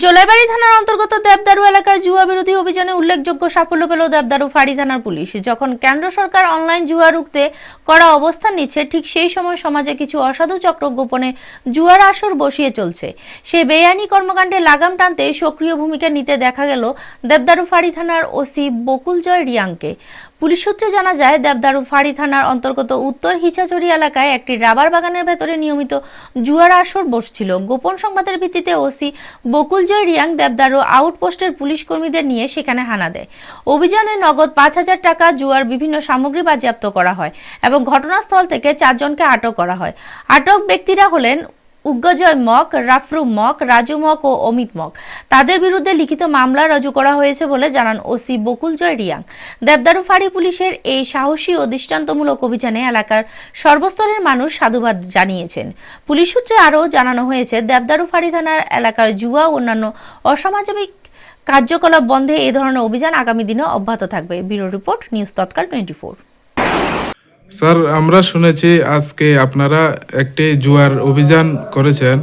জোলাইবাড়ি থানার অন্তর্গত দেবদারু এলাকায় জুয়া বিরোধী অভিযানে উল্লেখযোগ্য সাফল্য পেল দেবদারু ফাঁড়ি থানার পুলিশ। যখন কেন্দ্র সরকার অনলাইন জুয়া রুখতে করা অবস্থান নিচ্ছে, ঠিক সেই সময় সমাজে কিছু অসাধু চক্র গোপনে জুয়ার আসর বসিয়ে চলছে। সেই বেআইনি কর্মকাণ্ডে লাগাম টানতে সক্রিয় ভূমিকা নিতে দেখা গেল দেবদারু ফাঁড়ি থানার ওসি বকুল জয় রিয়াংকে। পুলিশ সূত্রে জানা যায়, দেবদারু ফাঁড়ি থানার অন্তর্গত উত্তর হিচাচড়ি এলাকায় একটি রাবার বাগানের ভেতরে নিয়মিত জুয়ার আসর বসছিল। গোপন সংবাদের ভিত্তিতে ওসি বকুল জয় রিয়াং দেবদারু আউটপোস্টের পুলিশ কর্মীদের নিয়ে সেখানে হানা দেয়। অভিযানে নগদ পাঁচ হাজার টাকা জুয়ার বিভিন্ন সামগ্রী বাজেয়াপ্ত করা হয় এবং ঘটনাস্থল থেকে চারজনকে আটক করা হয়। আটক ব্যক্তিরা হলেন উগ্রজয় মক, রাফরু মক, রাজু মক ও অমিত মক। তাদের বিরুদ্ধে লিখিত মামলা রুজু করা হয়েছে বলে জানান ওসি বকুল জয় রিয়াং। দেবদারু ফাঁড়ি পুলিশের এই সাহসী ও দৃষ্টান্তমূলক অভিযানে এলাকার সর্বস্তরের মানুষ সাধুবাদ জানিয়েছেন। পুলিশ সূত্রে আরও জানানো হয়েছে, দেবদারু ফাঁড়ি থানার এলাকার জুয়া ও অন্যান্য অসামাজিক কার্যকলাপ বন্ধে এ ধরনের অভিযান আগামী দিনে অব্যাহত থাকবে। Bureau report, news Tatkal twenty four sir আমরা শুনেছি আজকে আপনারা একটি জুয়ার অভিযান করেছেন।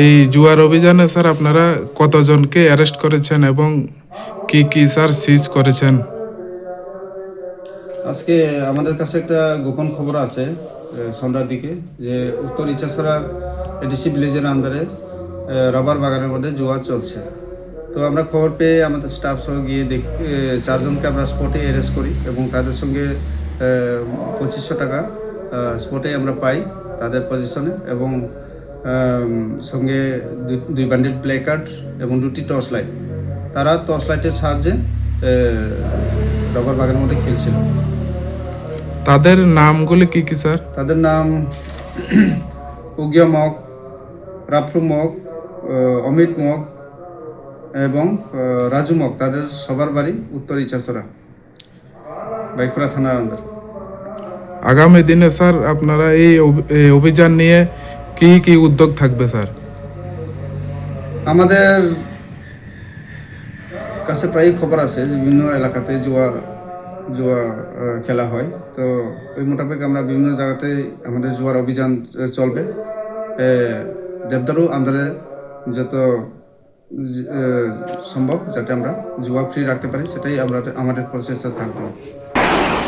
এই জুয়ার অভিযানে স্যার আপনারা কতজনকে অ্যারেস্ট করেছেন এবং কি কি স্যার সিজ করেছেন? আজকে আমাদের কাছে একটা গোপন খবর আছে সন্ধ্যার দিকে যে উত্তর ইচ্ছাছড়া এডিসি ভিলেজের আন্ডারে এ, রবার বাগানের মধ্যে জুয়া চলছে। তো আমরা খবর পেয়ে আমাদের স্টাফ সহ গিয়ে দেখি চারজনকে আমরা স্পটে অ্যারেস্ট করি এবং তাদের সঙ্গে পঁচিশশো টাকা স্পটে আমরা পাই তাদের পজিশনে এবং সঙ্গে দুই- বান্ডিল প্লে কার্ড এবং দুটি টর্চ লাইট তারা টর্চ লাইটের সাহায্যে রবার বাগানের মধ্যে খেলছিল। তাদের নামগুলি কি কি স্যার? তাদের নাম উগিয়া মগ রাফরু মগ অমিত মগ এবং রাজু মগ। তাদের সবার বাড়ি উত্তর ইচাসরা বাইখুড়া থানার আন্দার আগামী দিনে স্যার আপনারা এই অভি- এই অভিযান নিয়ে কি কি উদ্যোগ থাকবে, স্যার? আমাদের কাছে প্রায়ই খবর আছে যে বিভিন্ন এলাকাতে জুয়া জুয়া খেলা হয়। তো ওই মোতাবেক আমরা বিভিন্ন জায়গাতে আমাদের জুয়ার অভিযান চলবে। দেবদারু আন্দারে যত সম্ভব, যাতে আমরা জুয়া ফ্রি রাখতে পারি, সেটাই আমরা, আমাদের প্রচেষ্টা থাকবে।